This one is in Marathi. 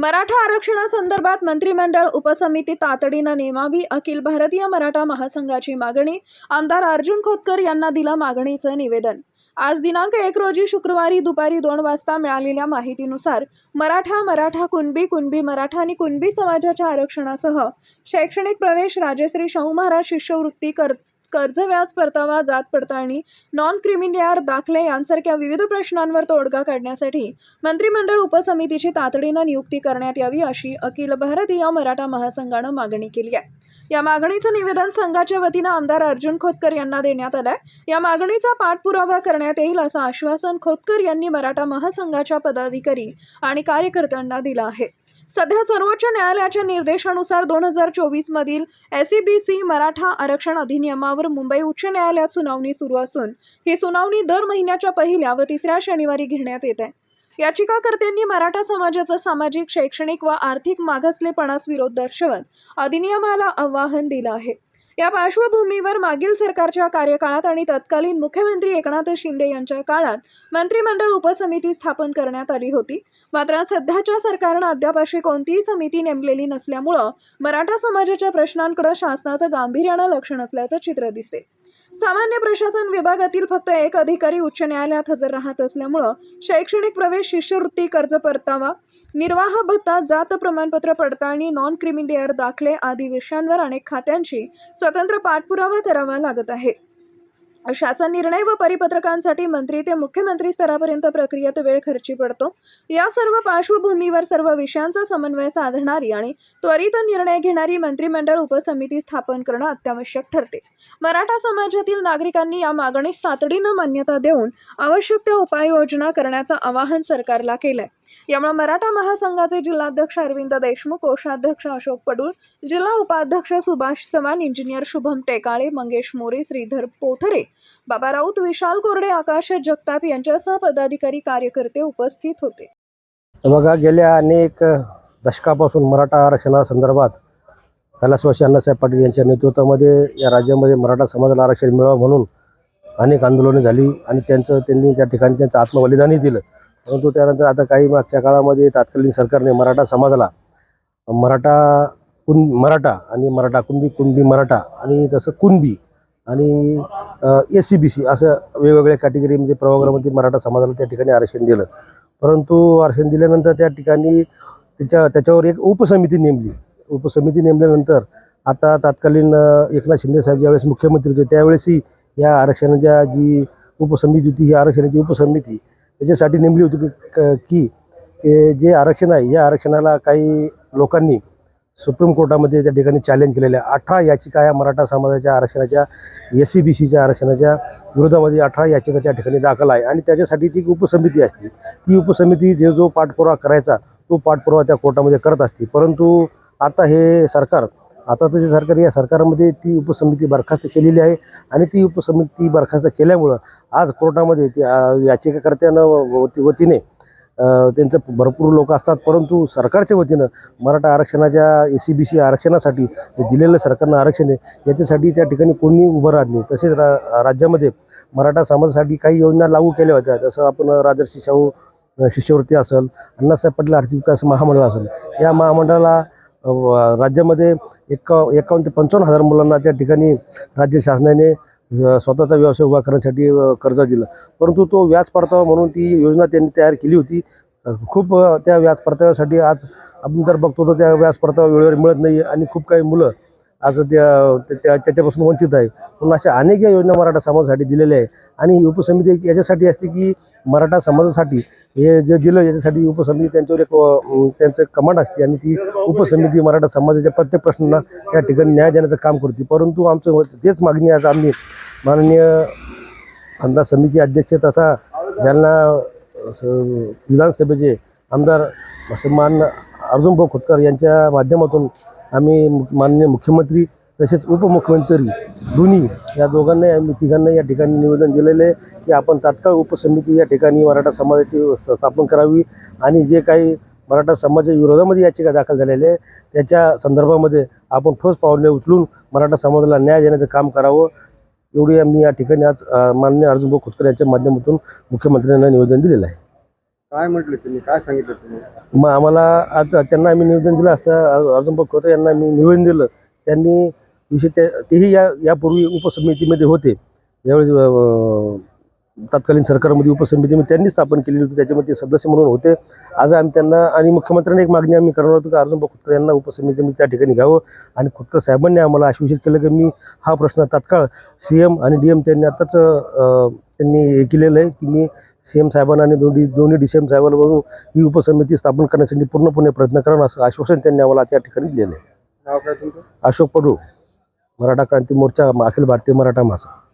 मराठा आरक्षणासंदर्भात मंत्रिमंडळ उपसमिती तातडीनं नेमावी. अखिल भारतीय मराठा महासंघाची मागणी. आमदार अर्जुन खोतकर यांना दिलं मागणीचं निवेदन. आज दिनांक एक रोजी शुक्रवारी दुपारी दोन वाजता मिळालेल्या माहितीनुसार मराठा मराठा कुणबी कुणबी मराठा आणि कुणबी समाजाच्या आरक्षणासह शैक्षणिक प्रवेश राजश्री शाहू महाराज शिष्यवृत्ती कर कर्ज व्याज परतावा जात पडताळणी नॉन क्रिमिलियर दाखले यांसारख्या विविध प्रश्नांवर तोडगा काढण्यासाठी मंत्रिमंडळ उपसमितीची तातडीनं नियुक्ती करण्यात यावी अशी अखिल भारतीय मराठा महासंघानं मागणी केली आहे. या मागणीचं निवेदन संघाच्या वतीनं आमदार अर्जुन खोतकर यांना देण्यात आलंय या मागणीचा पाठपुरावा करण्यात येईल असं आश्वासन खोतकर यांनी मराठा महासंघाच्या पदाधिकारी आणि कार्यकर्त्यांना दिलं आहे. सध्या सर्वोच्च न्यायालयाच्या निर्देशानुसार दोन हजार चोवीस मधील एस बी सी मराठा आरक्षण अधिनियमावर मुंबई उच्च न्यायालयात सुनावणी सुरू असून ही सुनावणी दर महिन्याच्या पहिल्या व तिसऱ्या शनिवारी घेण्यात येत. आहे याचिकाकर्त्यांनी मराठा समाजाचा सामाजिक शैक्षणिक व आर्थिक मागासलेपणास विरोध दर्शवत अधिनियमाला आव्हान दिलं आहे. या पार्श्वभूमीवर मागील सरकारच्या कार्यकाळात आणि तत्कालीन मुख्यमंत्री एकनाथ शिंदे यांच्या काळात मंत्रिमंडळ उपसमिती स्थापन करण्यात आली होती. मात्र सध्याच्या सरकारनं अद्याप अशी कोणतीही समिती नेमलेली नसल्यामुळं मराठा समाजाच्या प्रश्नांकडे शासनाचं गांभीर्यानं लक्ष नसल्याचं चित्र दिसते सामान्य प्रशासन विभागातील फक्त एक अधिकारी उच्च न्यायालयात हजर राहत असल्यामुळं शैक्षणिक प्रवेश शिष्यवृत्ती कर्ज परतावा निर्वाह भत्ता जात प्रमाणपत्र पडताळणी नॉन क्रिमिलेअर दाखले आदी विषयांवर अनेक खात्यांची स्वतंत्र पाठपुरावा करावा लागत आहे. शासन निर्णय व परिपत्रकांसाठी मंत्री ते मुख्यमंत्री स्तरापर्यंत प्रक्रियेत वेळ खर्ची पडतो. या सर्व पार्श्वभूमीवर सर्व विषयांचा समन्वय साधणारी आणि त्वरित निर्णय घेणारी मंत्रिमंडळ उपसमिती स्थापन करणं अत्यावश्यक ठरते. मराठा समाजातील नागरिकांनी या मागणीस तातडीनं मान्यता देऊन आवश्यक त्या उपाययोजना करण्याचं आवाहन सरकारला केलंय. यामुळे मराठा महासंघाचे जिल्हाध्यक्ष अरविंद देशमुख कोषाध्यक्ष अशोक पडूळ जिल्हा उपाध्यक्ष सुभाष चव्हाण इंजिनियर शुभम टेकाळे मंगेश मोरे श्रीधर पोथरे बाबा राऊत विशाल कोरडे आकाश जगताप यांच्यासह पदाधिकारी कार्यकर्ते उपस्थित होते. बघा गेल्या अनेक दशकापासून मराठा आरक्षणासंदर्भात कैलासवासी अण्णासाहेब पाटील यांच्या नेतृत्वामध्ये या राज्यामध्ये मराठा समाजाला आरक्षण मिळावं म्हणून अनेक आंदोलनं झाली आणि त्यांचं त्यांनी त्या ठिकाणी त्यांचं आत्मबलिदानही दिलं. परंतु त्यानंतर आता काही मागच्या काळामध्ये तात्कालीन सरकारने मराठा समाजाला मराठा कुण मराठा आणि मराठा कुणबी कुणबी मराठा आणि तसं कुणबी आणि एस सी बी सी असं वेगवेगळ्या कॅटेगरीमध्ये प्रवर्गामध्ये मराठा समाजाला त्या ठिकाणी आरक्षण दिलं. परंतु आरक्षण दिल्यानंतर त्या ठिकाणी त्याच्या त्याच्यावर एक उपसमिती नेमली. उपसमिती नेमल्यानंतर आता तात्कालीन एकनाथ शिंदे साहेब ज्यावेळेस मुख्यमंत्री होते त्यावेळेसही या आरक्षणाच्या जी उपसमिती होती ही आरक्षणाची उपसमिती त्याच्यासाठी नेमली होती की क- की जे आरक्षण आहे या आरक्षणाला काही लोकांनी सुप्रीम कोर्टामध्ये त्या ठिकाणी चॅलेंज केलेल्या अठरा याचिका या मराठा समाजाच्या आरक्षणाच्या एस सी बी सीच्या आरक्षणाच्या विरोधामध्ये अठरा याचिका त्या ठिकाणी दाखल आहे. आणि त्याच्यासाठी ती एक उपसमिती असते. ती उपसमिती जे जो पाठपुरावा करायचा तो पाठपुरावा त्या कोर्टामध्ये करत असते. परंतु आता हे सरकार आताचं जे सरकार या सरकारमध्ये ती उपसमिती बरखास्त केलेली आहे. आणि ती उपसमिती बरखास्त केल्यामुळं आज कोर्टामध्ये ती याचिकाकर्त्यानं वतीने त्यांचं भरपूर लोक असतात परंतु सरकारच्या वतीनं मराठा आरक्षणाच्या ए सी बी सी आरक्षणासाठी दिलेलं सरकारनं आरक्षण आहे याच्यासाठी त्या ठिकाणी कोणी उभं राहत नाही. तसेच रा राज्यामध्ये मराठा समाजासाठी काही योजना लागू केल्या होत्या. जसं आपण राजर्षी शाहू शिष्यवृत्ती असेल अण्णासाहेब पाटील आर्थिक विकास महामंडळ असेल या महामंडळाला राज्यामध्ये एक एकावन्न ते पंचावन्न हजार मुलांना त्या ठिकाणी राज्य शासनाने स्वतःचा व्यवसाय उभा करण्यासाठी कर्ज दिलं. परंतु तो व्याज परतावा म्हणून ती योजना त्यांनी तयार केली होती. खूप त्या व्याज परताव्यासाठी आज आपण जर बघतो तर त्या व्याज परतावा वेळेवर मिळत नाही आणि खूप काही मुलं आज त्या त्या- त्याच्यापासून वंचित आहे. म्हणून अशा अनेक या योजना मराठा समाजासाठी दिलेल्या आहे आणि ही उपसमिती याच्यासाठी असते की मराठा समाजासाठी हे जे दिलं याच्यासाठी उपसमिती त्यांच्यावर एक त्यांचं कमांड असते आणि ती उपसमिती मराठा समाजाच्या प्रत्येक प्रश्नांना त्या ठिकाणी न्याय देण्याचं काम करते. परंतु आमचं तेच मागणी आज आम्ही माननीय आमदार समिती अध्यक्ष तथा ज्यांना स- विधानसभेचे आमदार सन्मान अर्जुन भाऊ खोतकर यांच्या माध्यमातून आम्ही माननीय मुख्यमंत्री तसेच उपमुख्यमंत्री दोन्ही या दोघांना आम्ही तिघांना या ठिकाणी निवेदन दिलेलं आहे की आपण तात्काळ उपसमिती या ठिकाणी मराठा समाजाची स्थापन करावी आणि जे काही मराठा समाजा विरोधामध्ये याचिका दाखल झालेल्या आहे त्याच्या संदर्भामध्ये आपण ठोस पावले उचलून मराठा समाजाला न्याय देण्याचं काम करावं. एवढी आम्ही या ठिकाणी आज मान्य माननीय अर्जुन भाऊ खोतकर यांच्या माध्यमातून मुख्यमंत्र्यांना निवेदन दिलेलं आहे. काय म्हटले तुम्ही? काय सांगितलं तुम्ही? मग आम्हाला आज त्यांना आम्ही निवेदन दिलं असतं अर्जुन खोते यांना मी निवेदन दिलं. त्यांनी विषय ते तेही या यापूर्वी उपसमितीमध्ये होते. यावेळी तत्कालीन सरकारमध्ये उपसमितीमध्ये त्यांनी स्थापन केलेली होती त्याच्यामध्ये ते सदस्य म्हणून होते. आज आम्ही त्यांना आणि मुख्यमंत्र्यांनी एक मागणी आम्ही करणार होतो की अर्जुन खोतकर यांना उपसमितीमध्ये त्या ठिकाणी घ्यावं आणि खोतकर साहेबांनी आम्हाला आश्वासित केलं की मी हा प्रश्न तात्काळ सी एम आणि डी एम त्यांनी आताच त्यांनी हे केलेलं आहे की मी सी एम साहेबांना आणि दोन्ही दोन्ही डी सी एम साहेबांना ही उपसमिती स्थापन करण्यासाठी पूर्णपणे प्रयत्न करा असं आश्वासन त्यांनी आम्हाला त्या ठिकाणी दिलेलं आहे. अशोक पडू मराठा क्रांती मोर्चा अखिल भारतीय मराठा महासंघ.